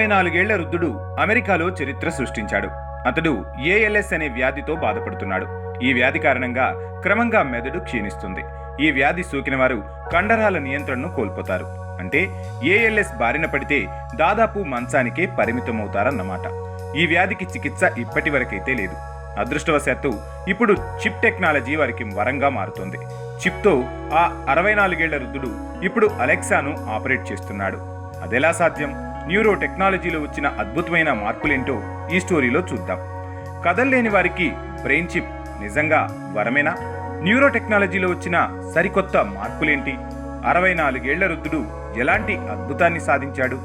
ఇరవై నాలుగేళ్ళ వృద్ధుడు అమెరికాలో చరిత్ర సృష్టించాడు. అతడు ఏఎల్ఎస్ అనే వ్యాధితో బాధపడుతున్నాడు. ఈ వ్యాధి కారణంగా క్రమంగా మెదడు క్షీణిస్తుంది. ఈ వ్యాధి సోకిన వారు కండరాల నియంత్రణను కోల్పోతారు. అంటే ఏఎల్ఎస్ బారిన పడితే దాదాపు మంచానికే పరిమితమవుతారన్నమాట. ఈ వ్యాధికి చికిత్స ఇప్పటి వరకైతే లేదు. అదృష్టవశాత్తు ఇప్పుడు చిప్ టెక్నాలజీ వారికి వరంగా మారుతుంది. చిప్తో ఆ అరవై నాలుగేళ్ళ వృద్ధుడు ఇప్పుడు అలెక్సాను ఆపరేట్ చేస్తున్నాడు. అదెలా సాధ్యం? న్యూరో టెక్నాలజీలో వచ్చిన అద్భుతమైన మార్పులేంటో ఈ స్టోరీలో చూద్దాం. కదల్లేని వారికి బ్రెయిన్ చిప్ నిజంగా వరమేనా? న్యూరో టెక్నాలజీలో వచ్చిన సరికొత్త మార్పులేంటి? అరవై నాలుగేళ్ళ వృద్ధుడు ఎలాంటి అద్భుతాన్ని సాధించాడు?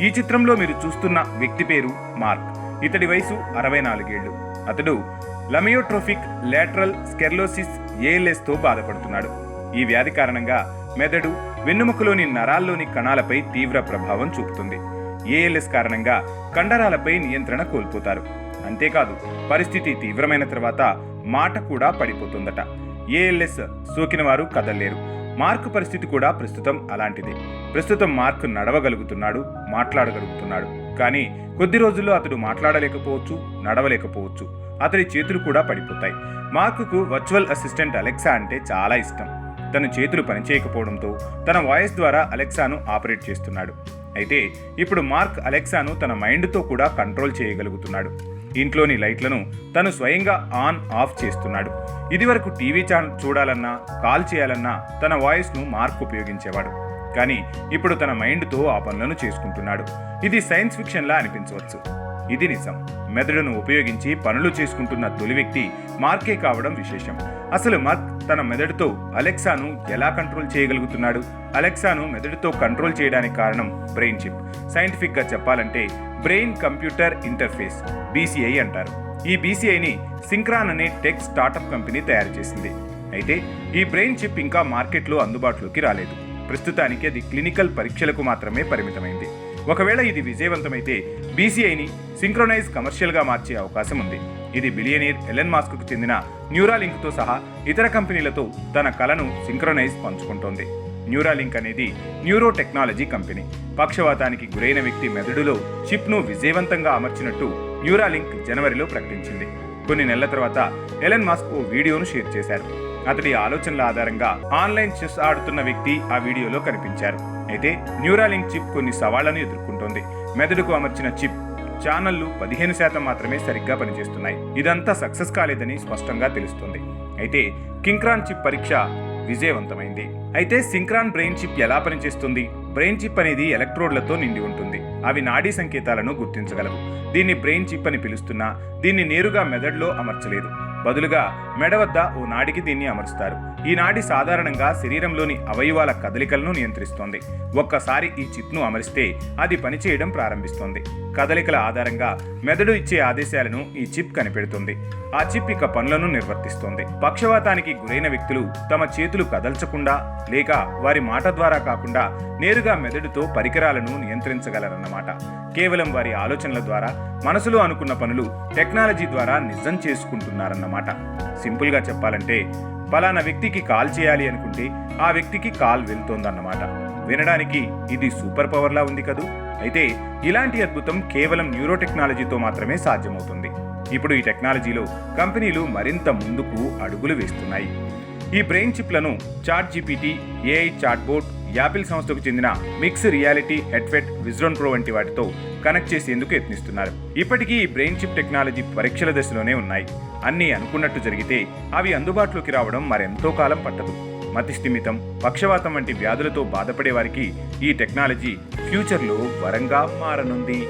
ఈ చిత్రంలో మీరు చూస్తున్న వ్యక్తి పేరు మార్క్. ఇతడి వయసు అరవై నాలుగేళ్ళు. అతడు లమియోట్రోఫిక్ లేటరల్ స్కెర్లోసిస్ ఏఎల్ఎస్తో బాధపడుతున్నాడు. ఈ వ్యాధి కారణంగా మెదడు వెన్నుముకలోని నరాల్లోని కణాలపై తీవ్ర ప్రభావం చూపుతుంది. ఏఎల్ఎస్ కారణంగా కండరాలపై నియంత్రణ కోల్పోతారు. అంతేకాదు పరిస్థితి తీవ్రమైన తర్వాత మాట కూడా పడిపోతుందట. ఏఎల్ఎస్ సోకిన వారు కదలలేరు. మార్క్ పరిస్థితి కూడా ప్రస్తుతం అలాంటిదే. ప్రస్తుతం మార్క్ నడవగలుగుతున్నాడు మాట్లాడగలుగుతున్నాడు. కానీ కొద్ది రోజుల్లో అతడు మాట్లాడలేకపోవచ్చు నడవలేకపోవచ్చు. అతడి చేతులు కూడా పడిపోతాయి. మార్కుకు వర్చువల్ అసిస్టెంట్ అలెక్సా అంటే చాలా ఇష్టం. తన చేతులు పనిచేయకపోవడంతో తన వాయిస్ ద్వారా అలెక్సాను ఆపరేట్ చేస్తున్నాడు. అయితే ఇప్పుడు మార్క్ అలెక్సాను తన మైండ్తో కూడా కంట్రోల్ చేయగలుగుతున్నాడు. ఇంట్లోని లైట్లను తను స్వయంగా ఆన్ ఆఫ్ చేస్తున్నాడు. ఇదివరకు టీవీ ఛానల్ చూడాలన్నా కాల్ చేయాలన్నా తన వాయిస్ను మార్క్ ఉపయోగించేవాడు. కానీ ఇప్పుడు తన మైండ్తో ఆ పనులను చేసుకుంటున్నాడు. ఇది సైన్స్ ఫిక్షన్లా అనిపించవచ్చు. ఇది నిజం. మెదడును ఉపయోగించి పనులు చేసుకుంటున్న తొలి వ్యక్తి మార్కే కావడం విశేషం. అసలు మార్క్ తన మెదడుతో అలెక్సాను ఎలా కంట్రోల్ చేయగలుగుతున్నాడు? అలెక్సాను మెదడుతో కంట్రోల్ చేయడానికి కారణం బ్రెయిన్ చిప్. సైంటిఫిక్గా చెప్పాలంటే బ్రెయిన్ కంప్యూటర్ ఇంటర్ఫేస్ బీసీఐ అంటారు. ఈ బీసీఐని సింక్రాన్ అనే టెక్ స్టార్టప్ కంపెనీ తయారు చేసింది. అయితే ఈ బ్రెయిన్ చిప్ ఇంకా మార్కెట్లో అందుబాటులోకి రాలేదు. ప్రస్తుతానికి అది క్లినికల్ పరీక్షలకు మాత్రమే పరిమితమైంది. ఒకవేళ ఇది విజయవంతమైతే బీసీఐని సింక్రొనైజ్ కమర్షియల్గా మార్చే అవకాశం ఉంది. ఇది బిలియనీర్ ఎలెన్ మాస్క్కు చెందిన న్యూరాలింక్తో సహా ఇతర కంపెనీలతో తన కలను సింక్రొనైజ్ పంచుకుంటోంది. న్యూరాలింక్ అనేది న్యూరో టెక్నాలజీ కంపెనీ. పక్షవాతానికి గురైన వ్యక్తి మెదడులో చిప్ను విజయవంతంగా అమర్చినట్టు న్యూరాలింక్ జనవరిలో ప్రకటించింది. కొన్ని నెలల తర్వాత ఎలెన్ మాస్క్ ఓ వీడియోను షేర్ చేశారు. అతడి ఆలోచనల ఆధారంగా ఆన్లైన్ చెస్ ఆడుతున్న వ్యక్తి ఆ వీడియోలో కనిపించారు. అయితే న్యూరాలింక్ చిప్ కొన్ని సవాళ్ళను ఎదుర్కొంటోంది. మెదడుకు అమర్చిన చిప్ ఛానళ్ళు పదిహేను శాతం మాత్రమే సరిగ్గా పనిచేస్తున్నాయి. ఇదంతా సక్సెస్ కాలేదని స్పష్టంగా తెలుస్తుంది. అయితే కింక్రాన్ చిప్ పరీక్ష విజయవంతమైంది. అయితే సింక్రాన్ బ్రెయిన్ చిప్ ఎలా పనిచేస్తుంది? బ్రెయిన్ చిప్ అనేది ఎలక్ట్రోడ్లతో నిండి ఉంటుంది. అవి నాడీ సంకేతాలను గుర్తించగలవు. దీన్ని బ్రెయిన్ చిప్ అని పిలుస్తున్నా దీన్ని నేరుగా మెదడులో అమర్చలేదు. బదులుగా మెడ వద్ద ఓ నాడికి దీన్ని అమరుస్తారు. ఈ నాడి సాధారణంగా శరీరంలోని అవయవాల కదలికలను నియంత్రిస్తుంది. ఒక్కసారి ఈ చిప్ను అమరిస్తే అది పనిచేయడం ప్రారంభిస్తోంది. కదలికల ఆధారంగా మెదడు ఇచ్చే ఆదేశాలను ఈ చిప్ కనిపెడుతుంది. ఆ చిప్ ఇక పనులను నిర్వర్తిస్తోంది. పక్షవాతానికి గురైన వ్యక్తులు తమ చేతులు కదల్చకుండా లేక వారి మాట ద్వారా కాకుండా నేరుగా మెదడుతో పరికరాలను నియంత్రించగలరన్నమాట. కేవలం వారి ఆలోచనల ద్వారా మనసులో అనుకున్న పనులు టెక్నాలజీ ద్వారా నిజం చేసుకుంటున్నారన్నమాట. సింపుల్గా చెప్పాలంటే పలానా వ్యక్తికి కాల్ చేయాలి అనుకుంటే ఆ వ్యక్తికి కాల్ వెళ్తోందన్నమాట. వినడానికి ఇది సూపర్ పవర్లా ఉంది కదూ? అయితే ఇలాంటి అద్భుతం కేవలం న్యూరో టెక్నాలజీతో మాత్రమే సాధ్యమవుతుంది. ఇప్పుడు ఈ టెక్నాలజీలో కంపెనీలు మరింత ముందుకు అడుగులు వేస్తున్నాయి. ఈ brain చిప్లను chat GPT AI chatbot Apple సంస్థకు చెందిన mix reality headset Vision Pro వంటి వాటితో కనెక్ట్ చేసేందుకు యత్నిస్తున్నారు. ఇప్పటికీ ఈ బ్రెయిన్ చిప్ టెక్నాలజీ పరీక్షల దశలోనే ఉన్నాయి. అన్నీ అనుకున్నట్టు జరిగితే అవి అందుబాటులోకి రావడం మరెంతో కాలం పట్టదు. మతిస్థిమితం పక్షవాతం వంటి వ్యాధులతో బాధపడే వారికి ఈ టెక్నాలజీ ఫ్యూచర్లో వరంగా మారనుంది.